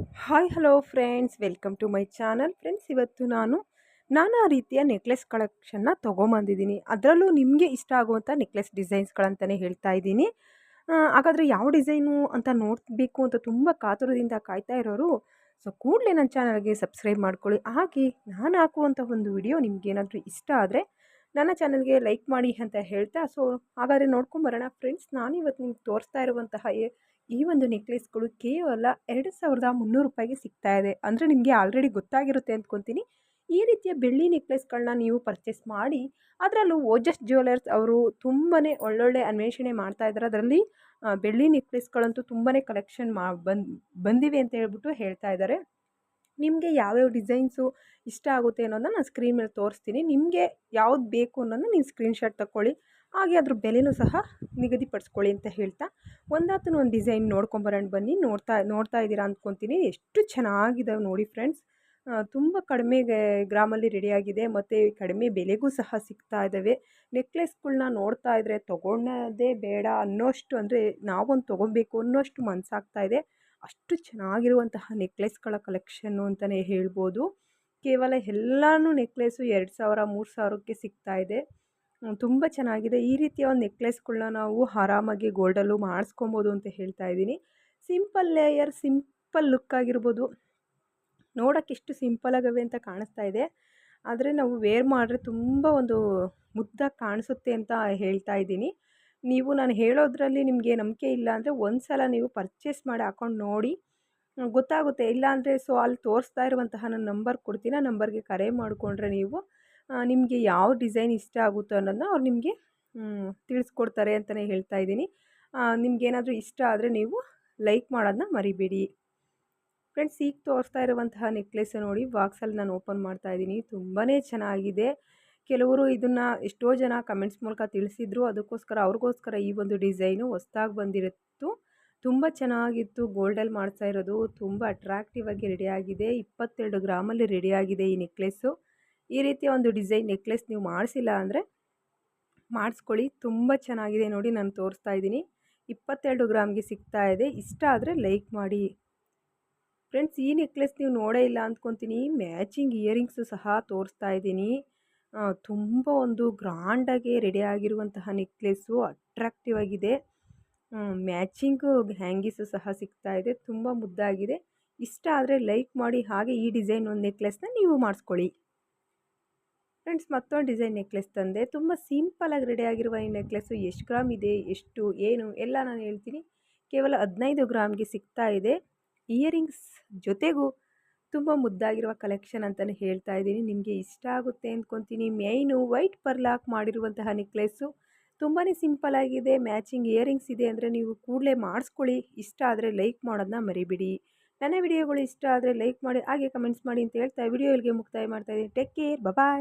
Hi hello friends welcome to my channel friends ಇವತ್ತು ನಾನು ನಾನಾ ರೀತಿಯ ನೆಕ್ಲೆಸ್ ಕಲೆಕ್ಷನ್ನ ತೊಗೊಂಬಂದಿದ್ದೀನಿ. ಅದರಲ್ಲೂ ನಿಮಗೆ ಇಷ್ಟ ಆಗುವಂಥ ನೆಕ್ಲೆಸ್ ಡಿಸೈನ್ಸ್ಗಳಂತಲೇ ಹೇಳ್ತಾ ಇದ್ದೀನಿ. ಹಾಗಾದರೆ ಯಾವ ಡಿಸೈನು ಅಂತ ನೋಡಬೇಕು ಅಂತ ತುಂಬ ಕಾತುರದಿಂದ ಕಾಯ್ತಾ ಇರೋರು, ಸೊ ಕೂಡಲೇ ನನ್ನ ಚಾನಲ್ಗೆ ಸಬ್ಸ್ಕ್ರೈಬ್ ಮಾಡ್ಕೊಳ್ಳಿ. ಹಾಗೆ ನಾನು ಹಾಕುವಂಥ ಒಂದು ವಿಡಿಯೋ ನಿಮಗೇನಾದರೂ ಇಷ್ಟ ಆದರೆ ನನ್ನ ಚಾನಲ್ಗೆ ಲೈಕ್ ಮಾಡಿ ಅಂತ ಹೇಳ್ತಾ, ಸೊ ಹಾಗಾದರೆ ನೋಡ್ಕೊಂಬರೋಣ ಫ್ರೆಂಡ್ಸ್ ನಾನು ಇವತ್ತು ನಿಮ್ಗೆ ತೋರಿಸ್ತಾ ಇರುವಂತಹ ಈ- ಒಂದು ನೆಕ್ಲೆಸ್ಗಳು ಕೇವಲ ಎರಡು ಸಾವಿರದ ಮುನ್ನೂರು ರೂಪಾಯಿಗೆ ಸಿಗ್ತಾ ಇದೆ. ಅಂದರೆ ನಿಮಗೆ ಆಲ್ರೆಡಿ ಗೊತ್ತಾಗಿರುತ್ತೆ ಅಂದ್ಕೊತೀನಿ. ಈ ರೀತಿಯ ಬೆಳ್ಳಿ ನೆಕ್ಲೆಸ್ಗಳನ್ನ ನೀವು ಪರ್ಚೇಸ್ ಮಾಡಿ, ಅದರಲ್ಲೂ ಓಜಸ್ ಜ್ಯುವೆಲರ್ಸ್ ಅವರು ತುಂಬಾ ಒಳ್ಳೊಳ್ಳೆ ಅನ್ವೇಷಣೆ ಮಾಡ್ತಾ ಇದ್ದಾರೆ ಅದರಲ್ಲಿ ಬೆಳ್ಳಿ ನೆಕ್ಲೆಸ್ಗಳಂತೂ ತುಂಬಾ ಕಲೆಕ್ಷನ್ ಮಾ, ಬಂದ್, ಬಂದಿವೆ ಅಂತ ಹೇಳ್ಬಿಟ್ಟು ಹೇಳ್ತಾ ಇದ್ದಾರೆ ನಿಮಗೆ ಯಾವ್ಯಾವ ಡಿಸೈನ್ಸು ಇಷ್ಟ ಆಗುತ್ತೆ ಅನ್ನೋದನ್ನ ನಾನು ಸ್ಕ್ರೀನ್ ಮೇಲೆ ತೋರಿಸ್ತೀನಿ. ನಿಮಗೆ ಯಾವ್ದು ಬೇಕು ಅನ್ನೋದನ್ನ ನೀವು ಸ್ಕ್ರೀನ್ಶಾಟ್ ತಗೊಳ್ಳಿ ಹಾಗೆ ಅದ್ರ ಬೆಲೆನೂ ಸಹ ನಿಗದಿಪಡಿಸ್ಕೊಳ್ಳಿ ಅಂತ ಹೇಳ್ತಾ. ಒಂದಾತನ ಒಂದು ಡಿಸೈನ್ ನೋಡ್ಕೊಂಬರೋಣ ಬನ್ನಿ. ನೋಡ್ತಾ ನೋಡ್ತಾ ಇದ್ದೀರಾ ಅಂದ್ಕೊತೀನಿ ಎಷ್ಟು ಚೆನ್ನಾಗಿದ್ದಾವೆ ನೋಡಿ ಫ್ರೆಂಡ್ಸ್. ತುಂಬ ಕಡಿಮೆ ಗ್ರಾಮಲ್ಲಿ ರೆಡಿಯಾಗಿದೆ ಮತ್ತು ಕಡಿಮೆ ಬೆಲೆಗೂ ಸಹ ಸಿಗ್ತಾ ಇದ್ದಾವೆ ನೆಕ್ಲೆಸ್ಗಳನ್ನ ನೋಡ್ತಾ ಇದ್ದರೆ ತೊಗೊಳ್ಳೋದೇ ಬೇಡ ಅನ್ನೋಷ್ಟು ಅಂದರೆ ನಾವೊಂದು ತೊಗೊಬೇಕು ಅನ್ನೋಷ್ಟು ಮನಸ್ಸಾಗ್ತಾ ಇದೆ. ಅಷ್ಟು ಚೆನ್ನಾಗಿರುವಂತಹ ನೆಕ್ಲೆಸ್ಗಳ ಕಲೆಕ್ಷನ್ನು ಅಂತಲೇ ಹೇಳ್ಬೋದು. ಕೇವಲ ಎಲ್ಲನೂ ನೆಕ್ಲೆಸ್ಸು ಎರಡು ಸಾವಿರ, ಮೂರು ಸಾವಿರಕ್ಕೆ ಸಿಗ್ತಾ ಇದೆ. ತುಂಬ ಚೆನ್ನಾಗಿದೆ. ಈ ರೀತಿಯ ಒಂದು ನೆಕ್ಲೆಸ್ಗಳನ್ನ ನಾವು ಆರಾಮಾಗಿ ಗೋಲ್ಡಲ್ಲೂ ಮಾಡಿಸ್ಕೊಬೋದು ಅಂತ ಹೇಳ್ತಾ ಇದ್ದೀನಿ. ಸಿಂಪಲ್ ಲೇಯರ್, ಸಿಂಪಲ್ ಲುಕ್ ಆಗಿರ್ಬೋದು. ನೋಡೋಕ್ಕೆ ಎಷ್ಟು ಸಿಂಪಲ್ ಆಗವೆ ಅಂತ ಕಾಣಿಸ್ತಾ ಇದೆ. ಆದರೆ ನಾವು ವೇರ್ ಮಾಡಿದ್ರೆ ತುಂಬ ಒಂದು ಮುದ್ದಾಗಿ ಕಾಣಿಸುತ್ತೆ ಅಂತ ಹೇಳ್ತಾ ಇದ್ದೀನಿ. ನೀವು ನಾನು ಹೇಳೋದ್ರಲ್ಲಿ ನಿಮಗೆ ನಂಬಿಕೆ ಇಲ್ಲ ಅಂದರೆ ಒಂದು ಸಲ ನೀವು ಪರ್ಚೇಸ್ ಮಾಡಿ ಹಾಕೊಂಡು ನೋಡಿ ಗೊತ್ತಾಗುತ್ತೆ. ಇಲ್ಲ ಅಂದರೆ ಸೊ ಅಲ್ಲಿ ತೋರಿಸ್ತಾ ಇರುವಂತಹ ನನ್ನ ನಂಬರ್ ಕೊಡ್ತೀನಿ. ಆ ನಂಬರ್ಗೆ ಕರೆ ಮಾಡಿಕೊಂಡ್ರೆ ನೀವು ನಿಮಗೆ ಯಾವ ಡಿಸೈನ್ ಇಷ್ಟ ಆಗುತ್ತೋ ಅನ್ನೋದನ್ನ ಅವ್ರು ನಿಮಗೆ ತಿಳಿಸ್ಕೊಡ್ತಾರೆ ಅಂತಲೇ ಹೇಳ್ತಾ ಇದ್ದೀನಿ. ನಿಮಗೇನಾದರೂ ಇಷ್ಟ ಆದರೆ ನೀವು ಲೈಕ್ ಮಾಡೋದನ್ನ ಮರಿಬೇಡಿ. ಫ್ರೆಂಡ್ಸ್ ಈಗ ತೋರಿಸ್ತಾ ಇರುವಂತಹ ನೆಕ್ಲೆಸ್ ನೋಡಿ ಬಾಕ್ಸಲ್ಲಿ ನಾನು ಓಪನ್ ಮಾಡ್ತಾ ಇದ್ದೀನಿ. ತುಂಬಾ ಚೆನ್ನಾಗಿದೆ. ಕೆಲವರು ಇದನ್ನು ಎಷ್ಟೋ ಜನ ಕಮೆಂಟ್ಸ್ ಮೂಲಕ ತಿಳಿಸಿದ್ರು. ಅದಕ್ಕೋಸ್ಕರ ಅವ್ರಿಗೋಸ್ಕರ ಈ ಒಂದು ಡಿಸೈನು ಹೊಸ್ದಾಗಿ ಬಂದಿರುತ್ತು. ತುಂಬ ಚೆನ್ನಾಗಿತ್ತು. ಗೋಲ್ಡಲ್ಲಿ ಮಾಡ್ತಾ ಇರೋದು ತುಂಬ ಅಟ್ರಾಕ್ಟಿವ್ ಆಗಿ ರೆಡಿಯಾಗಿದೆ ಇಪ್ಪತ್ತೆರಡು ಗ್ರಾಮಲ್ಲಿ ರೆಡಿಯಾಗಿದೆ ಈ ನೆಕ್ಲೆಸ್ಸು ಈ ರೀತಿಯ ಒಂದು ಡಿಸೈನ್ ನೆಕ್ಲೆಸ್ ನೀವು ಮಾಡಿಸಿಲ್ಲ ಅಂದರೆ ಮಾಡಿಸ್ಕೊಳ್ಳಿ. ತುಂಬ ಚೆನ್ನಾಗಿದೆ ನೋಡಿ ನಾನು ತೋರಿಸ್ತಾ ಇದ್ದೀನಿ. ಇಪ್ಪತ್ತೆರಡು ಗ್ರಾಮ್ಗೆ ಸಿಗ್ತಾ ಇದೆ. ಇಷ್ಟ ಆದರೆ ಲೈಕ್ ಮಾಡಿ. ಫ್ರೆಂಡ್ಸ್ ಈ ನೆಕ್ಲೆಸ್ ನೀವು ನೋಡೇ ಇಲ್ಲ ಅಂದ್ಕೊತೀನಿ. ಮ್ಯಾಚಿಂಗ್ ಇಯರಿಂಗ್ಸು ಸಹ ತೋರಿಸ್ತಾ ಇದ್ದೀನಿ. ತುಂಬ ಒಂದು ಗ್ರ್ಯಾಂಡಾಗಿ ರೆಡಿ ಆಗಿರುವಂತಹ ನೆಕ್ಲೆಸ್ಸು ಅಟ್ರಾಕ್ಟಿವ್ ಆಗಿದೆ. ಮ್ಯಾಚಿಂಗು ಹ್ಯಾಂಗೀಸು ಸಹ ಸಿಗ್ತಾ ಇದೆ. ತುಂಬ ಮುದ್ದಾಗಿದೆ. ಇಷ್ಟ ಆದರೆ ಲೈಕ್ ಮಾಡಿ ಹಾಗೆ ಈ ಡಿಸೈನ್ ಒಂದು ನೆಕ್ಲೆಸ್ನ ನೀವು ಮಾಡಿಸ್ಕೊಳ್ಳಿ. ಫ್ರೆಂಡ್ಸ್ ಮತ್ತೊಂದು ಡಿಸೈನ್ ನೆಕ್ಲೆಸ್ ತಂದೆ. ತುಂಬ ಸಿಂಪಲಾಗಿ ರೆಡಿ ಆಗಿರುವ ಈ ನೆಕ್ಲೆಸ್ಸು ಎಷ್ಟು ಗ್ರಾಮ್ ಇದೆ, ಎಷ್ಟು, ಏನು, ಎಲ್ಲ ನಾನು ಹೇಳ್ತೀನಿ. ಕೇವಲ ಹದಿನೈದು ಗ್ರಾಮ್ಗೆ ಸಿಗ್ತಾ ಇದೆ. ಇಯರಿಂಗ್ಸ್ ಜೊತೆಗೂ ತುಂಬ ಮುದ್ದಾಗಿರುವ ಕಲೆಕ್ಷನ್ ಅಂತಲೇ ಹೇಳ್ತಾ ಇದ್ದೀನಿ. ನಿಮಗೆ ಇಷ್ಟ ಆಗುತ್ತೆ ಅಂದ್ಕೊತೀನಿ ಮೇಯ್ನು ವೈಟ್ ಪರ್ಲಾಕ್ ಮಾಡಿರುವಂತಹ ನೆಕ್ಲೆಸ್ಸು ತುಂಬಾ ಸಿಂಪಲ್ ಆಗಿದೆ ಮ್ಯಾಚಿಂಗ್ ಇಯರಿಂಗ್ಸ್ ಇದೆ ಅಂದರೆ ನೀವು ಕೂಡಲೇ ಮಾಡಿಸ್ಕೊಳ್ಳಿ. ಇಷ್ಟ ಆದರೆ ಲೈಕ್ ಮಾಡೋದನ್ನ ಮರಿಬಿಡಿ. ನನ್ನ ವಿಡಿಯೋಗಳು ಇಷ್ಟ ಆದರೆ ಲೈಕ್ ಮಾಡಿ, ಹಾಗೆ ಕಮೆಂಟ್ಸ್ ಮಾಡಿ ಅಂತ ಹೇಳ್ತಾ ವಿಡಿಯೋ ಇಲ್ಲಿಗೆ ಮುಕ್ತಾಯ ಮಾಡ್ತಾ ಇದ್ದೀನಿ. Take care bye